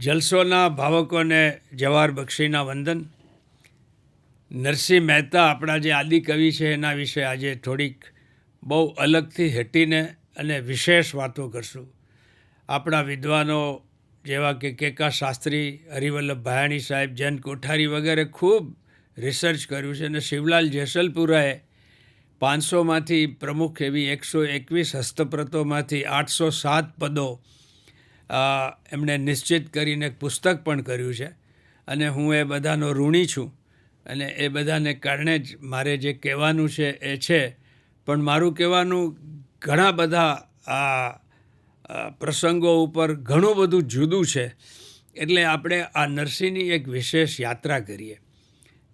જલસોના ભાવકોને જવાહર બક્ષીના વંદન. નરસિંહ મહેતા આપણા જે આદિકવિ છે, એના વિશે આજે થોડીક બહુ અલગથી હટીને અને વિશેષ વાતો કરશું. આપણા વિદ્વાનો જેવા કે કેકા શાસ્ત્રી, હરિવલ્લભ ભાયાણી સાહેબ જૈન કોઠારી વગેરે ખૂબ રિસર્ચ કર્યું છે અને શિવલાલ જેસલપુરાએ પાંચસોમાંથી પ્રમુખ એવી એકસો એકવીસ હસ્તપ્રતોમાંથી આઠસો સાત પદો એમણે નિશ્ચિત કરીને એક પુસ્તક પણ કર્યું છે. અને હું એ બધાનો ઋણી છું. અને એ બધાને કારણે જ મારે જે કહેવાનું છે એ છે. પણ મારું કહેવાનું ઘણા બધા આ પ્રસંગો ઉપર ઘણું બધું જુદું છે. એટલે આપણે આ નરસિંહની એક વિશેષ યાત્રા કરીએ.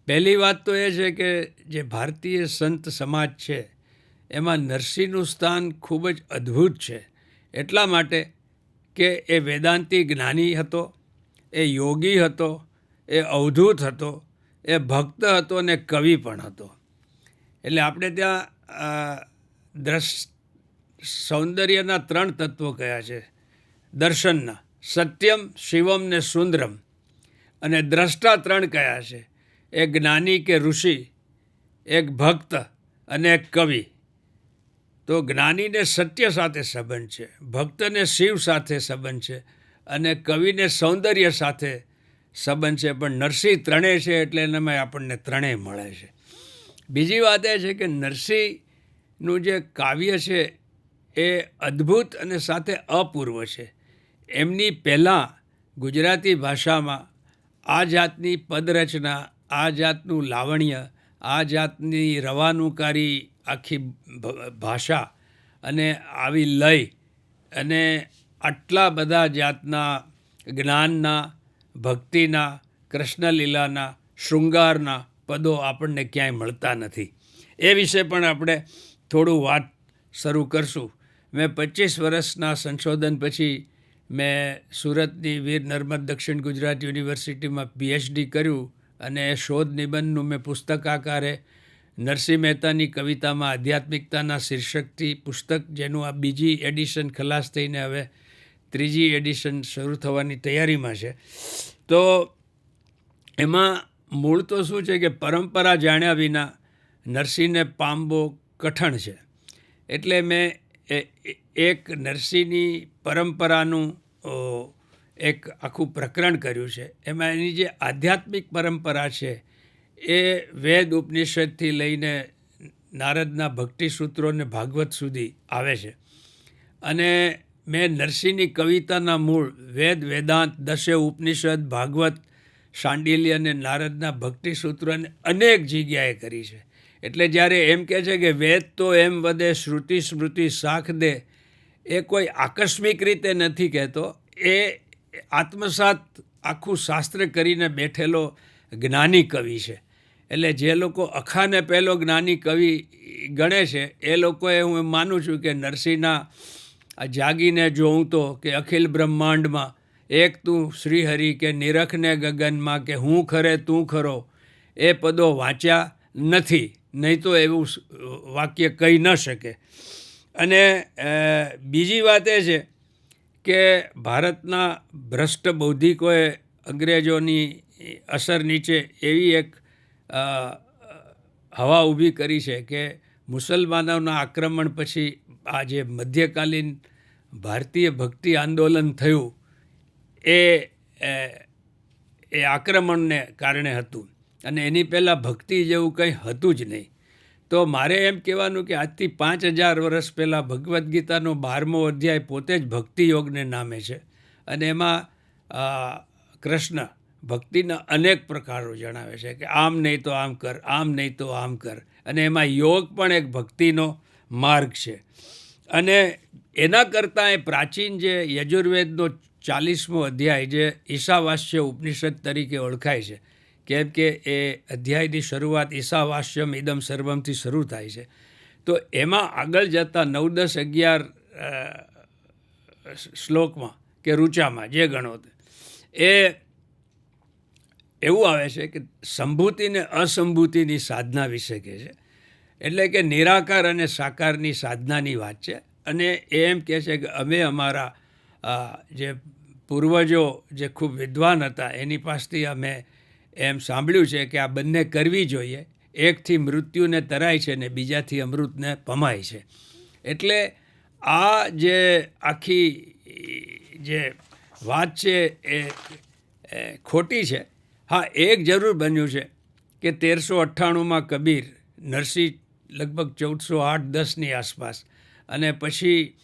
પહેલી વાત તો એ છે કે જે ભારતીય સંત સમાજ છે, એમાં નરસિંહનું સ્થાન ખૂબ જ અદ્ભુત છે. એટલા માટે કે એ વેદાંતિ જ્ઞાની હતો, એ યોગી હતો, એ અવધૂત હતો, એ ભક્ત હતો અને કવિ પણ હતો. એટલે આપણે ત્યાં દ્રશ, સૌંદર્યના ત્રણ તત્વો કયા છે. દર્શનના, સત્યમ, શિવમ ને સુંદરમ. અને દ્રષ્ટા ત્રણ કયા છે. એક જ્ઞાની કે ઋષિ, એક ભક્ત અને એક કવિ. તો જ્ઞાનીને સત્ય સાથે સંબંધ છે, ભક્તને શિવ સાથે સંબંધ છે અને કવિને સૌંદર્ય સાથે સંબંધ છે. પણ નરસિંહ ત્રણેય છે એટલે એનામાં આપણને ત્રણેય મળે છે. બીજી વાત એ છે કે નરસિંહનું જે કાવ્ય છે એ અદ્ભુત અને સાથે અપૂર્વ છે. એમની પહેલાં ગુજરાતી ભાષામાં આ જાતની પદરચના, આ જાતનું લાવણ્ય આ જાતની રવાનુકારી આખી ભાષા અને આવી લય અને આટલા બધા જાતના જ્ઞાનના, ભક્તિના, કૃષ્ણલીલાના, શૃંગારના પદો આપણને ક્યાંય મળતા નથી. એ વિશે પણ આપણે થોડું વાત શરૂ કરશું. મેં પચીસ વર્ષના સંશોધન પછી મેં સુરતની વીર નર્મદ દક્ષિણ ગુજરાત યુનિવર્સિટીમાં પીએચડી કર્યું. અને શોધ નિબંધનું મેં પુસ્તક આકારે નરસિંહ મહેતાની કવિતામાં આધ્યાત્મિકતાના શીર્ષકથી પુસ્તક, જેનું આ બીજી એડિશન ખલાસ થઈને હવે ત્રીજી એડિશન શરૂ થવાની તૈયારીમાં છે. તો એમાં મૂળ તો શું છે કે પરંપરા જાણ્યા વિના નરસિંહને પામવો કઠણ છે. એટલે મેં એક નરસિંહની પરંપરાનું એક આખું પ્રકરણ કર્યું છે. એમાં એની જે આધ્યાત્મિક પરંપરા છે, એ વેદ ઉપનિષદથી લઈને નારદના ભક્તિ સૂત્રો અને ભાગવત સુધી આવે છે. અને મેં નરસિંહની કવિતાના મૂળ વેદ, વેદાંત, દશે ઉપનિષદ, ભાગવત શાંડિલ્ય અને નારદના ભક્તિ સૂત્રોને અનેક જગ્યાએ કરી છે. એટલે જ્યારે એમ કહે છે કે વેદ તો એમ વધે શ્રુતિ સ્મૃતિ શાખ દે, એ કોઈ આકસ્મિક રીતે નથી કહેતો. એ આત્મસાત આખું શાસ્ત્ર કરીને બેઠેલો જ્ઞાની કવિ છે. એટલે જે લોકો અખાને પહેલો જ્ઞાની કવિ ગણે છે, એ લોકોએ હું એમ માનું છું કે નરસિંહના જાગીને જોઉં તો કે અખિલ બ્રહ્માંડમાં એક તું શ્રીહરિ કે નિરખને ગગનમાં કે હું ખરે તું ખરો, એ પદો વાંચ્યા નથી. નહીં તો એવું વાક્ય કહી ન શકે. અને બીજી વાત એ છે કે ભારતના ભ્રષ્ટ બૌદ્ધિકોએ અંગ્રેજોની અસર નીચે એવી એક હવા ઊભી કરી છે કે મુસલમાનોના આક્રમણ પછી આ જે મધ્યકાલીન ભારતીય ભક્તિ આંદોલન થયું એ એ આક્રમણને કારણે હતું. અને એની પહેલાં ભક્તિ જેવું કંઈ હતું જ નહીં. તો મારે એમ કહેવાનું કે આજથી પાંચ હજાર વર્ષ પહેલાં ભગવદ્ ગીતાનો બારમો અધ્યાય પોતે જ ભક્તિ યોગને નામે છે. અને એમાં કૃષ્ણ ભક્તિના અનેક પ્રકારો જણાવે છે કે આમ નહીં તો આમ કર, આમ નહીં તો આમ કર. અને એમાં યોગ પણ એક ભક્તિનો માર્ગ છે. અને એના કરતાં એ પ્રાચીન જે યજુર્વેદનો ચાલીસમો અધ્યાય જે ઈશાવાસ્ય ઉપનિષદ તરીકે ઓળખાય છે કેમ કે એ અધ્યાયની શરૂઆત ઈશાવાસ્યમ ઇદમ સર્વમથી શરૂ થાય છે. તો એમાં આગળ જતાં નવ દસ અગિયાર શ્લોકમાં કે રૂચામાં જે ગણો એ એવું આવે છે કે સંભૂતિ ને અસંભૂતિની સાધના વિશે કહે છે. એટલે કે નિરાકાર અને સાકારની સાધનાની વાત છે. અને એમ કહે છે કે અમે અમારા જે પૂર્વજો જે ખૂબ વિદ્વાન હતા, એની પાસેથી અમે એમ સાંભળ્યું છે કે આ બંને કરવી જોઈએ. એકથી મૃત્યુને તરાય છે ને બીજાથી અમૃતને પમાય છે. એટલે આ જે આખી, જે વાત છે એ ખોટી છે. હા, એક જરૂર બન્યું છે કે તેરસો અઠ્ઠાણુંમાં કબીર નરસિંહ લગભગ ચૌદસો આઠ દસની આસપાસ અને પછી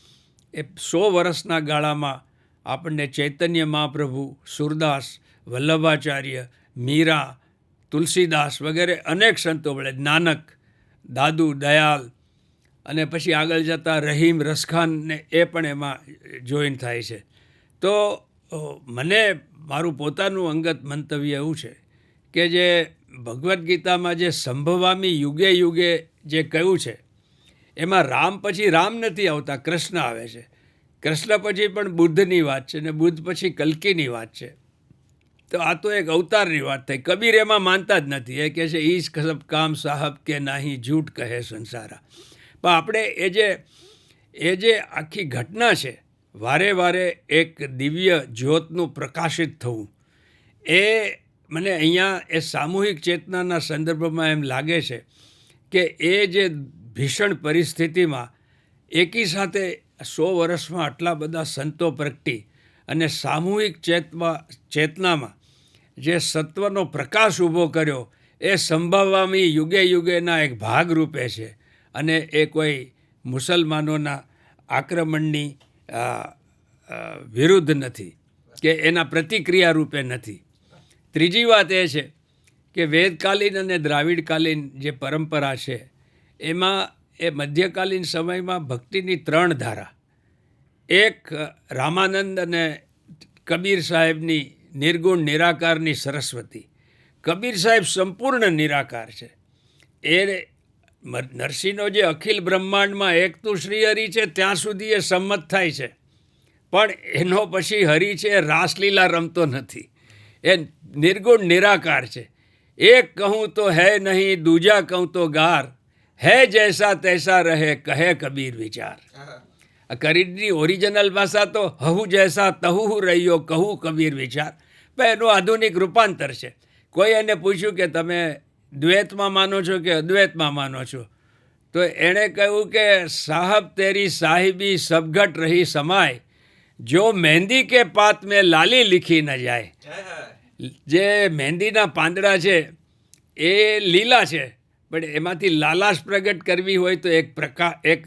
એ સો વર્ષના ગાળામાં આપણને ચૈતન્ય મહાપ્રભુ, સુરદાસ, વલ્લભાચાર્ય મીરા, તુલસીદાસ વગેરે અનેક સંતો મળે નાનક, દાદુ, દયાલ અને પછી આગળ જતાં રહીમ રસખાન ને એ પણ એમાં જોઈન થાય છે. તો મને મારું પોતાનું અંગત મંતવ્ય એવું છે કે જે ભગવદ્ ગીતામાં જે સંભવામી યુગે યુગે જે કહ્યું છે, એમાં રામ પછી રામ નથી આવતા, કૃષ્ણ આવે છે. કૃષ્ણ પછી પણ બુદ્ધની વાત છે ને બુદ્ધ પછી કલ્કીની વાત છે. તો આ તો એક અવતારની વાત થઈ. કબીર એમાં માનતા જ નથી. એ કહે છે, ઈશ કસબ કામ સાહબ કે નાહી જૂઠ કહે સંસારા. પણ આપણે એ જે એ જે આખી ઘટના છે, વારે વારે એક દિવ્ય જ્યોતનું પ્રકાશિત થવું, એ મને અહીંયા એ સામૂહિક ચેતનાના સંદર્ભમાં એમ લાગે છે કે એ જે ભીષણ પરિસ્થિતિમાં એકી સાથે સો વર્ષમાં આટલા બધા સંતો પ્રગટી અને સામૂહિક ચેતમાં ચેતનામાં જે સત્વનો પ્રકાશ ઊભો કર્યો, એ સંભાવવામી યુગે યુગેના એક ભાગ રૂપે છે. અને એ કોઈ મુસલમાનોના આક્રમણની વિરુદ્ધ નથી કે એના પ્રતિક્રિયા રૂપે નથી. ત્રીજી વાત એ છે કે વેદકાલીન અને દ્રાવિડકાલીન જે પરંપરા છે, એમાં એ મધ્યકાલીન સમયમાં ભક્તિની ત્રણ ધારા. એક રામાનંદ અને કબીર સાહેબની નિર્ગુણ નિરાકારની સરસ્વતી. કબીર સાહેબ સંપૂર્ણ નિરાકાર છે. એ નરસિંહનો જે અખિલ બ્રહ્માંડમાં એક તો શ્રી હરિ છે ત્યાં સુધી એ સંમત થાય છે. પણ એનો પછી હરિ છે રાસલીલા રમતો નથી. એ નિર્ગુણ નિરાકાર છે. એક કહું તો હે નહીં દૂજા કહું તો ગાર. હે જૈસા તૈસા રહે કહે કબીર વિચાર. કરીડની ઓરિજિનલ ભાષા તો હહુ જૈસા તહુ રહ્યો કહું કબીર વિચાર. પણ એનું આધુનિક રૂપાંતર છે. કોઈ એને પૂછ્યું કે તમે દ્વૈતમાં માનો છો કે અદ્વૈતમાં માનો છો? તો એણે કહ્યું કે સાહબ તેરી સાહિબી સબઘટ રહી સમાય. જો મહેંદી કે પાત મેં લાલી લીખી ન જાય. જે મહેંદીના પાંદડા છે એ લીલા છે. પણ એમાંથી લાલાશ પ્રગટ કરવી હોય તો એક પ્રકા એક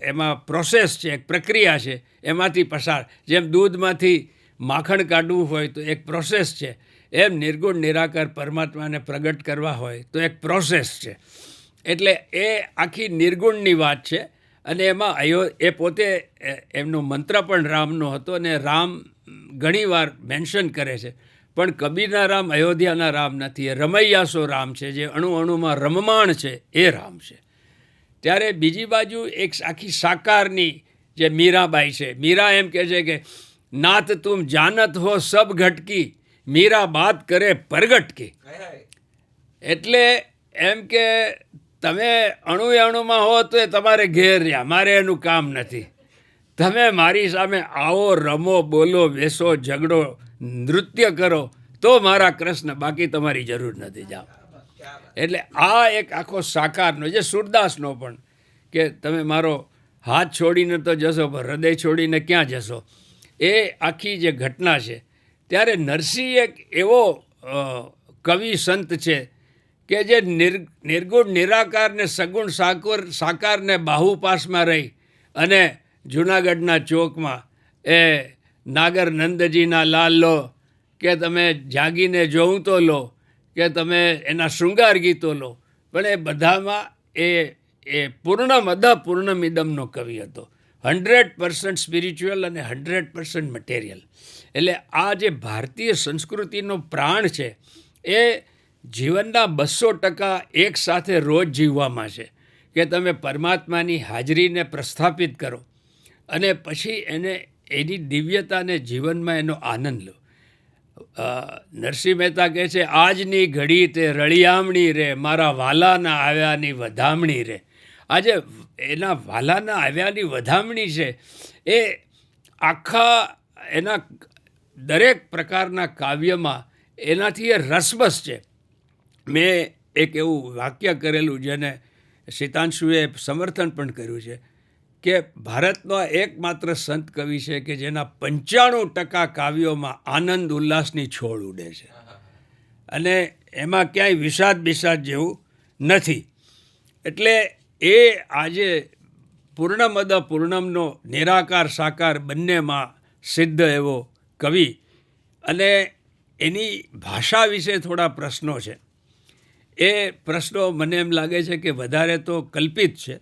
એમાં પ્રોસેસ છે એક પ્રક્રિયા છે. એમાંથી પસાર. જેમ દૂધમાંથી માખણ કાઢવું હોય તો એક પ્રોસેસ છે. એમ નિર્ગુણ, નિરાકાર પરમાત્માને પ્રગટ કરવા હોય તો એક પ્રોસેસ છે. એટલે એ આખી નિર્ગુણની વાત છે અને એમાં અયો, એ પોતે એમનો મંત્ર પણ રામનો હતો અને રામ ઘણીવાર મેન્શન કરે છે. પણ કબીરના રામ, અયોધ્યાના રામ નથી. એ રમૈયાસો રામ છે, જે અણુ અણુમાં રમમાણ છે, એ રામ છે. ત્યારે બીજી બાજુ એક આખી સાકારની જે મીરાબાઈ છે, મીરા એમ કહે છે કે નાત તુમ જાનત હો સબ ઘટકી મીરા બાત કરે પરગટ કી. એટલે એમ કે તમે અણુ અણુમાં હો તો એ તમારે ઘેર રહ્યા મારે એનું કામ નથી. તમે મારી સામે આવો રમો બોલો બેસો ઝઘડો નૃત્ય કરો તો મારા કૃષ્ણ બાકી તમારી જરૂર નથી જાઓ. એટલે આ એક આખો સાકારનો જે સુરદાસનો પણ કે તમે મારો હાથ છોડીને તો જશો પણ હૃદય છોડીને ક્યાં જશો? એ આખી જે ઘટના છે, ત્યારે નરસિંહ એક એવો કવિ સંત છે કે જે નિર નિર્ગુણ નિરાકારને સગુણ સાકર સાકારને બાહુપાસમાં રહી અને જૂનાગઢના ચોકમાં એ નાગર નંદજીના લાલ લો કે તમે જાગીને જોઉં તો લો, કે તમે એના શૃંગાર ગીતો લો. પણ એ બધામાં એ એ પૂર્ણમદ પૂર્ણમિદમનો કવિ હતો. હંડ્રેડ પર્સન્ટ સ્પિરિચ્યુઅલ અને હંડ્રેડ પર્સન્ટ મટેરિયલ. એટલે આ જે ભારતીય સંસ્કૃતિનો પ્રાણ છે, એ જીવનના બસો ટકા એક સાથે રોજ જીવવામાં છે. કે તમે પરમાત્માની હાજરીને પ્રસ્થાપિત કરો અને પછી એને એની દિવ્યતાને જીવનમાં એનો આનંદ લો. નરસિંહ મહેતા કહે છે, આજની ઘડી તે રળિયામણી રે, મારા વાલાના આવ્યાની વધામણી રે. આજે એના વાલાના આવ્યાની વધામણી છે. એ આખા એના દરેક પ્રકારના કાવ્યમાં એનાથી એ રસબસ છે. મેં એક એવું વાક્ય કરેલું જેને સીતાંશુએ સમર્થન પણ કર્યું છે કે ભારતનો એકમાત્ર સંત કવિ છે કે જેના પંચાણું ટકા કાવ્યોમાં આનંદ ઉલ્લાસની છોડ ઉડે છે. અને એમાં ક્યાંય વિષાદ બિષાદ જેવું નથી. એટલે એ આજે પૂર્ણમદ પૂર્ણમનો નિરાકાર સાકાર બંનેમાં સિદ્ધ એવો કવિ અને એની ભાષા વિશે થોડા પ્રશ્નો છે. એ પ્રશ્નો મને એમ લાગે છે કે વધારે તો કલ્પિત છે.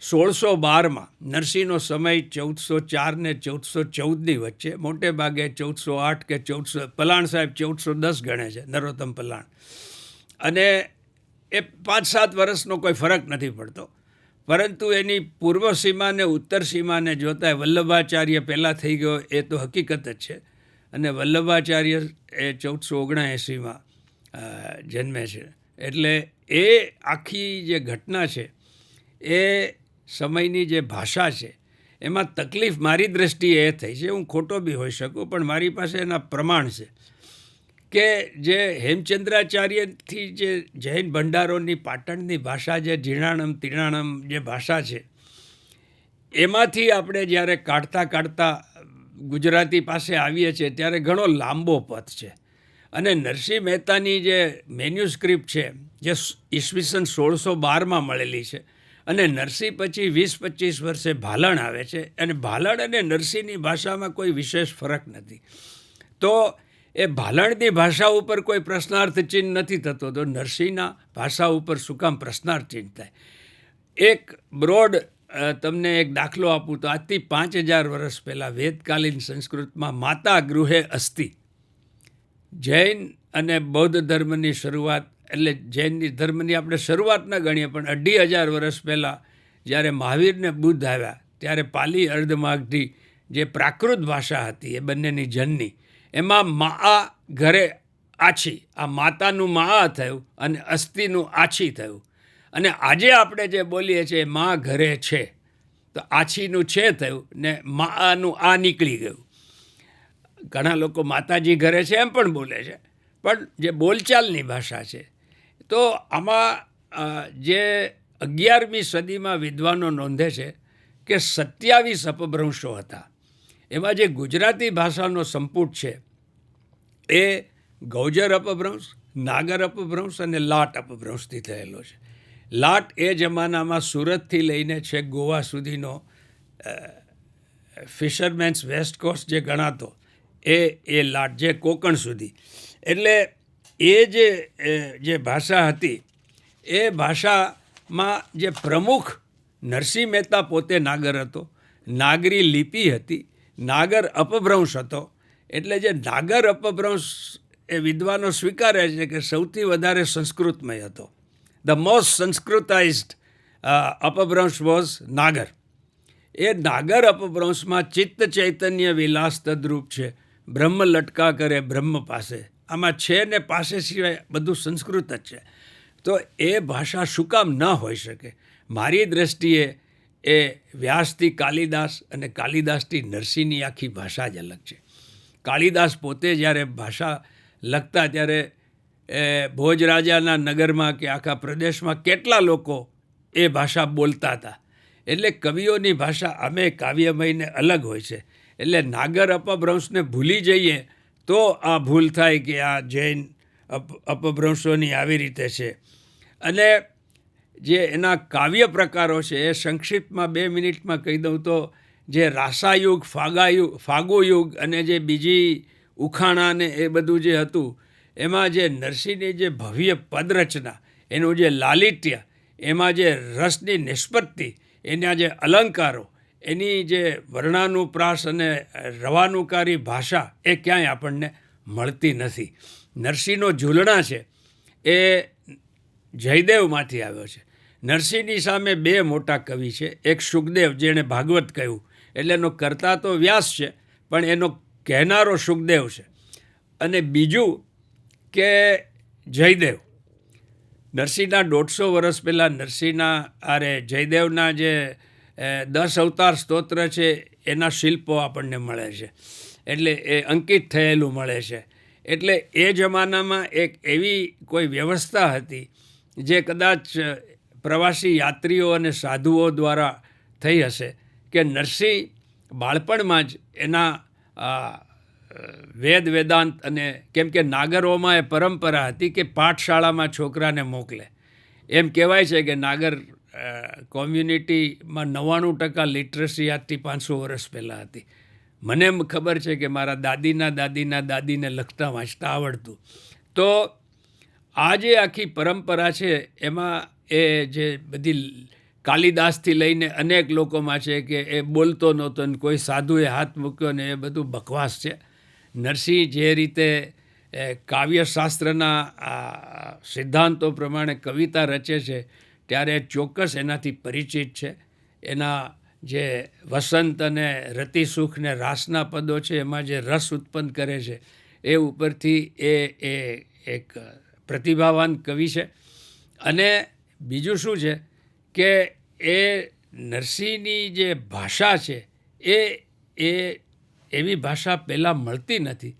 સોળસો બારમાં નરસિંહનો સમય ચૌદસો ચાર ને ચૌદસો ચૌદની વચ્ચે, મોટે ભાગે ચૌદસો આઠ કે ચૌદસો, પલાણ સાહેબ ચૌદસો દસ ગણે છે, નરોત્તમ પલાણ. અને એ પાંચ સાત વર્ષનો કોઈ ફરક નથી પડતો. પરંતુ એની પૂર્વ સીમાને ઉત્તર સીમાને જોતા વલ્લભાચાર્ય પહેલાં થઈ ગયો એ તો હકીકત જ છે. અને વલ્લભાચાર્ય એ ચૌદસો ઓગણએંસીમાં જન્મે છે. એટલે એ આખી જે ઘટના છે, એ સમયની જે ભાષા છે, એમાં તકલીફ મારી દ્રષ્ટિએ એ થઈ છે. હું ખોટો બી હોઈ શકું, પણ મારી પાસે એના પ્રમાણ છે. કે જે હેમચંદ્રાચાર્યથી જે જૈન ભંડારોની પાટણની ભાષા જે જીર્ણાણમ તીણાણમ જે ભાષા છે, એમાંથી આપણે જ્યારે કાઢતા કાઢતા ગુજરાતી પાસે આવીએ છીએ ત્યારે ઘણો લાંબો પથ છે. અને નરસિંહ મહેતાની જે મેન્યુસ્ક્રિપ્ટ છે, જે ઈસવીસન સોળસો બારમાં મળેલી છે અને નરસિંહ પછી વીસ પચીસ વર્ષે ભાલણ આવે છે. અને ભાલણ અને નરસિંહની ભાષામાં કોઈ વિશેષ ફરક નથી. તો એ ભાલણની ભાષા ઉપર કોઈ પ્રશ્નાર્થ ચિહ્ન નથી થતો. તો નરસિંહના ભાષા ઉપર શું કામ પ્રશ્નાર્થ ચિહ્ન થાય? એક બ્રોડ તમને એક દાખલો આપું તો આજથી પાંચ હજાર વર્ષ પહેલાં વેદકાલીન સંસ્કૃતમાં માતા ગૃહે અસ્થિ જૈન અને બૌદ્ધ ધર્મની શરૂઆત, એટલે જૈનની ધર્મની આપણે શરૂઆત ન ગણીએ, પણ અઢી હજાર વર્ષ પહેલાં જ્યારે મહાવીરને બુદ્ધ આવ્યા, ત્યારે પાલી અર્ધમાગધી જે પ્રાકૃત ભાષા હતી એ બંનેની જનની એમાં મા ઘરે આછી. આ માતાનું મા થયું અને અસ્થિનું આછી થયું. અને આજે આપણે જે બોલીએ છીએ, મા ઘરે છે. તો આછીનું છે થયું ને માનું આ નીકળી ગયું. ઘણા લોકો માતાજી ઘરે છે એમ પણ બોલે છે. પણ જે બોલચાલની ભાષા છે, તો આમાં જે અગિયારમી સદીમાં વિદ્વાનો નોંધે છે કે સત્યાવીસ અપભ્રંશો હતા. એમાં જે ગુજરાતી ભાષાનો સંપુટ છે, એ ગૌજર અપભ્રંશ, નાગર અપભ્રંશ અને લાટ અપભ્રંશથી થયેલો છે. લાટ એ જમાનામાં સુરતથી લઈને છે ગોવા સુધીનો ફિશરમેન્સ વેસ્ટ કોસ્ટ જે ગણાતો, એ એ લાટ જે કોકણ સુધી. એટલે એ જે જે ભાષા હતી, એ ભાષામાં જે પ્રમુખ નરસિંહ મહેતા પોતે નાગર હતો, નાગરી લિપિ હતી નાગર અપભ્રંશ હતો. એટલે જે નાગર અપભ્રંશ એ વિદ્વાનો સ્વીકારે છે કે સૌથી વધારે સંસ્કૃતમય હતો. The most Sanskritised Apabhramsha was Nagar. એ નાગર અપભ્રંશમાં ચિત્ત ચૈતન્ય વિલાસ તદ્રૂપ છે. બ્રહ્મ લટકા કરે બ્રહ્મ પાસે. આમાં છે ને પાસે સિવાય બધું સંસ્કૃત જ છે. તો એ ભાષા શું કામ ન હોઈ શકે? મારી દ્રષ્ટિએ એ વ્યાસથી કાલિદાસ અને કાલિદાસથી નરસિંહની આખી ભાષા જ અલગ છે. કાલિદાસ પોતે જ્યારે ભાષા લખતા ત્યારે એ ભોજરાજાના નગરમાં કે આખા પ્રદેશમાં કેટલા લોકો એ ભાષા બોલતા હતા. એટલે કવિઓની ભાષા અમે કાવ્યમયને અલગ હોય છે. એટલે નાગર અપભ્રંશને ભૂલી જઈએ તો આ ભૂલ થાય કે આ જૈન અપ, અપભ્રંશોની આવી રીતે છે. અને જે એના કાવ્ય પ્રકારો છે, એ સંક્ષિપ્તમાં બે મિનિટમાં કહી દઉં તો, જે રાસાયુગ, ફાગાયુગ, ફાગોયુગ અને જે બીજી ઉખાણા ને એ બધું જે હતું, એમાં જે નરસિંહની જે ભવ્ય પદરચના, એનું જે લાલિત્ય, એમાં જે રસની નિષ્પત્તિ, એના જે અલંકારો, એની જે વર્ણાનુપ્રાસ અને રવાનુકારી ભાષા એ ક્યાંય આપણને મળતી નથી. નરસિંહનો ઝૂલણા છે, એ જયદેવમાંથી આવ્યો છે. નરસિંહની સામે બે મોટા કવિ છે. એક સુખદેવ, જેણે ભાગવત કહ્યું. એટલે એનો કરતા તો વ્યાસ છે, પણ એનો કહેનારો સુખદેવ છે. અને બીજું કે જયદેવ. નરસિંહના દોઢસો વર્ષ પહેલાં નરસિંહના અરે જયદેવના જે દસ અવતાર સ્તોત્ર છે, એના શિલ્પો આપણને મળે છે. એટલે એ અંકિત થયેલું મળે છે. એટલે એ જમાનામાં એક એવી કોઈ વ્યવસ્થા હતી જે કદાચ પ્રવાસી યાત્રીઓ અને સાધુઓ દ્વારા થઈ હશે કે નરસિંહ બાળપણમાં જ એના વેદ વેદાંત અને કેમ કે નાગરોમાં એ પરંપરા હતી કે પાઠશાળામાં છોકરાને મોકલે. એમ કહેવાય છે કે નાગર કોમ્યુનિટીમાં નવ્વાણું ટકા લિટરસી આજથી પાંચસો વર્ષ પહેલાં હતી. મને ખબર છે કે મારા દાદીના દાદીના દાદીને લખતા વાંચતા આવડતું. તો આ જે આખી પરંપરા છે, એમાં એ જે બધી કાલિદાસથી લઈને અનેક લોકોમાં છે કે એ બોલતો નહોતો ને કોઈ સાધુએ હાથ મૂક્યો ને એ બધું બકવાસ છે. નરસિંહ જે રીતે કાવ્યશાસ્ત્રના આ સિદ્ધાંતો પ્રમાણે કવિતા રચે છે, ત્યારે ચોક્કસ એનાથી પરિચિત છે. એના જે વસંત અને રતિસુખ ને રાસના પદો છે, એમાં જે રસ ઉત્પન્ન કરે છે, એ ઉપરથી એ એક પ્રતિભાવાન કવિ છે. અને બીજું શું છે કે એ નરસિંહની જે ભાષા છે એ એ એવી ભાષા પહેલાં મળતી નથી.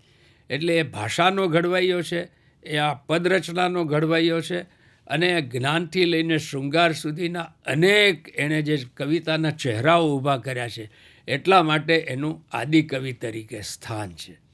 એટલે એ ભાષાનો ઘડવાઈયો છે, એ આ પદરચનાનો ઘડવાઈયો છે અને જ્ઞાનથી લઈને શૃંગાર સુધીના અનેક એણે જે કવિતાના ચહેરાઓ ઊભા કર્યા છે. એટલા માટે એનું આદિકવિ તરીકે સ્થાન છે.